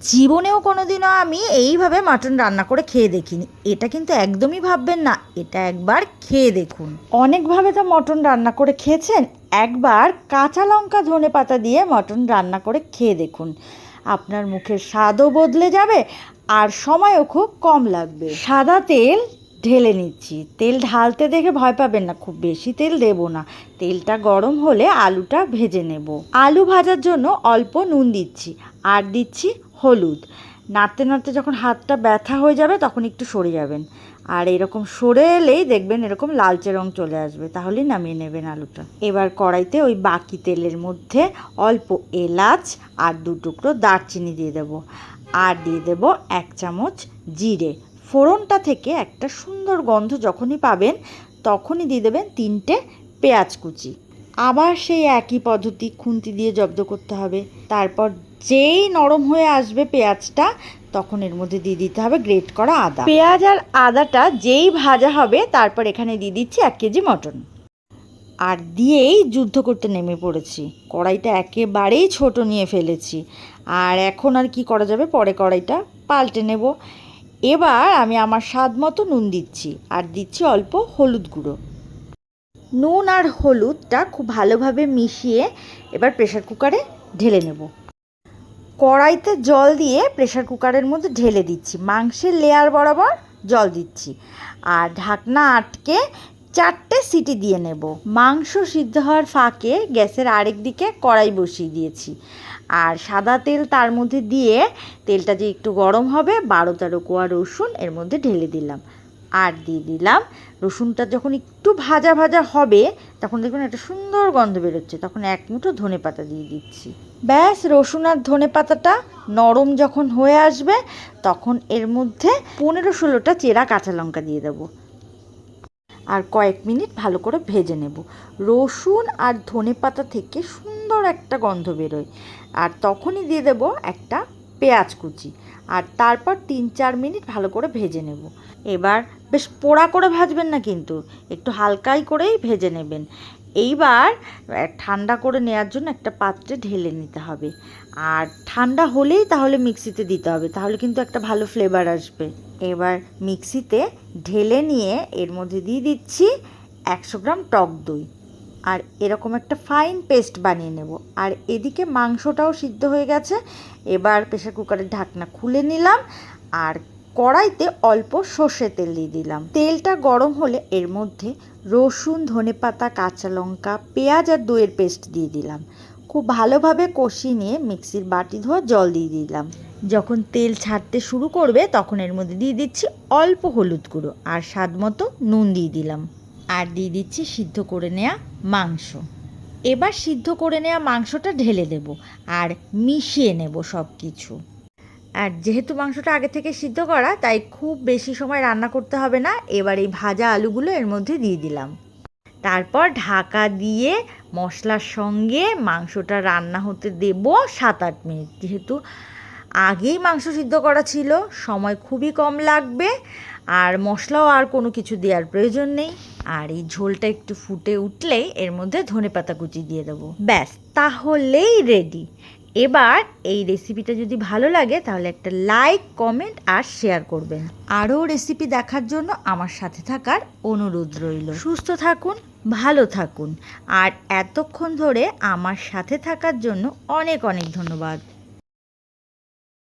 জীবনেও কোনোদিনও আমি এইভাবে মাটন রান্না করে খেয়ে দেখিনি। এটা কিন্তু একদমই ভাববেন না, এটা একবার খেয়ে দেখুন। অনেকভাবে তো মটন রান্না করে খেয়েছেন, একবার কাঁচা লঙ্কা ধনে পাতা দিয়ে মটন রান্না করে খেয়ে দেখুন। আপনার মুখের স্বাদও বদলে যাবে আর সময়ও খুব কম লাগবে। সাদা তেল ঢেলে নিচ্ছি। তেল ঢালতে দেখে ভয় পাবেন না, খুব বেশি তেল দেব না। তেলটা গরম হলে আলুটা ভেজে নেব। আলু ভাজার জন্য অল্প নুন দিচ্ছি। আর দিচ্ছি হলুদ। নাড়তে নাড়তে যখন হাতটা ব্যথা হয়ে যাবে, তখন একটু সরে যাবেন। আর এরকম সরে এলেই দেখবেন এরকম লালচে রং চলে আসবে। তাহলেই নামিয়ে নেবেন আলুটা। এবার কড়াইতে ওই বাকি তেলের মধ্যে অল্প এলাচ আর দু টুকরো দারচিনি দিয়ে দেবো। আর দিয়ে দেবো এক চামচ জিরে। ফোড়নটা থেকে একটা সুন্দর গন্ধ যখনই পাবেন, তখনই দিয়ে দেবেন তিনটে পেঁয়াজ কুচি। আবার সেই একই পদ্ধতি খুন্তি দিয়ে জব্দ করতে হবে। তারপর যেই নরম হয়ে আসবে পেঁয়াজটা তখন এর মধ্যে দিয়ে দিতে হবে গ্রেট করা আদা। পেঁয়াজ আর আদাটা যেই ভাজা হবে তারপর এখানে দিয়ে দিচ্ছি এক কেজি মটন। আর দিয়েই যুদ্ধ করতে নেমে পড়েছি। কড়াইটা একেবারেই ছোট নিয়ে ফেলেছি। আর এখন আর কি করা যাবে? পরে কড়াইটা পাল্টে নেব। এবার আমি আমার স্বাদ মতো নুন দিচ্ছি আর দিচ্ছি অল্প হলুদ গুঁড়ো। নুন আর হলুদটা খুব ভালোভাবে মিশিয়ে এবার প্রেশার কুকারে ঢেলে নেব। কড়াইতে জল দিয়ে প্রেশার কুকারের মধ্যে ঢেলে দিচ্ছি। মাংসের লেয়ার বরাবর জল দিচ্ছি। আর ঢাকনা আটকে চারটে সিটি দিয়ে নেব। মাংস সিদ্ধ হওয়ার ফাঁকে গ্যাসের আরেক দিকে কড়াই বসিয়ে দিয়েছি। আর সাদা তেল তার মধ্যে দিয়ে তেলটা যে একটু গরম হবে, বারো তেরো কোয়া রসুন এর মধ্যে ঢেলে দিলাম। আর দিয়ে দিলাম, রসুনটা যখন একটু ভাজা ভাজা হবে তখন দেখবেন একটা সুন্দর গন্ধ বেরোচ্ছে। তখন এক মুঠো ধনে পাতা দিয়ে দিচ্ছি। ব্যাস, রসুন আর ধনে পাতাটা নরম যখন হয়ে আসবে, তখন এর মধ্যে পনেরো ষোলোটা চেরা কাঁচা লঙ্কা দিয়ে দেবো। আর কয়েক মিনিট ভালো করে ভেজে নেব। রসুন আর ধনে পাতা থেকে সুন্দর একটা গন্ধ বেরোয়। আর তখনই দিয়ে দেব একটা পেঁয়াজ কুচি। আর তারপর তিন চার মিনিট ভালো করে ভেজে নেব। এবার বেশ পোড়া করে ভাজবেন না কিন্তু, একটু হালকাই করেই ভেজে নেবেন। এইবার ঠান্ডা করে নেওয়ার জন্য একটা পাত্রে ঢেলে নিতে হবে। আর ঠান্ডা হলেই তাহলে মিক্সিতে দিতে হবে, তাহলে কিন্তু একটা ভালো ফ্লেভার আসবে। এবার মিক্সিতে ঢেলে নিয়ে এর মধ্যে দিয়ে দিচ্ছি একশো গ্রাম টক দই। আর এরকম একটা ফাইন পেস্ট বানিয়ে নেব। আর এদিকে মাংসটাও সিদ্ধ হয়ে গেছে। এবার প্রেশার কুকারের ঢাকনা খুলে নিলাম। আর কড়াইতে অল্প সর্ষে তেল দিয়ে দিলাম। তেলটা গরম হলে এর মধ্যে রসুন, ধনেপাতা, কাঁচা লঙ্কা, পেঁয়াজ আর দইয়ের পেস্ট দিয়ে দিলাম। খুব ভালোভাবে কষিয়ে নিয়ে মিক্সির বাটি ধোয়া জল দিয়ে দিলাম। যখন তেল ছাড়তে শুরু করবে তখন এর মধ্যে দিয়ে দিচ্ছি অল্প হলুদ গুঁড়ো আর স্বাদ মতো নুন দিয়ে দিলাম। আর দিয়ে দিচ্ছি সিদ্ধ করে নেওয়া মাংস। এবার সিদ্ধ করে নেওয়া মাংসটা ঢেলে দেব আর মিশিয়ে নেব সব কিছু আর যেহেতু মাংসটা আগে থেকে সিদ্ধ করা, তাই খুব বেশি সময় রান্না করতে হবে না। এবার এই ভাজা আলুগুলো এর মধ্যে দিয়ে দিলাম। তারপর ঢাকা দিয়ে মশলার সঙ্গে মাংসটা রান্না হতে দেব সাত আট মিনিট। যেহেতু আগেই মাংস সিদ্ধ করা ছিল, সময় খুবই কম লাগবে আর মশলাও আর কোনো কিছু দেওয়ার প্রয়োজন নেই। আর এই ঝোলটা একটু ফুটে উঠলেই এর মধ্যে ধনেপাতা কুচি দিয়ে দেবো। ব্যাস, তাহলেই রেডি এবার এই রেসিপিটা যদি ভালো লাগে, তাহলে একটা লাইক কমেন্ট আর শেয়ার করবেন। আরও রেসিপি দেখার জন্য আমার সাথে থাকার অনুরোধ রইল। সুস্থ থাকুন, ভালো থাকুন। আর এতক্ষণ ধরে আমার সাথে থাকার জন্য অনেক অনেক ধন্যবাদ।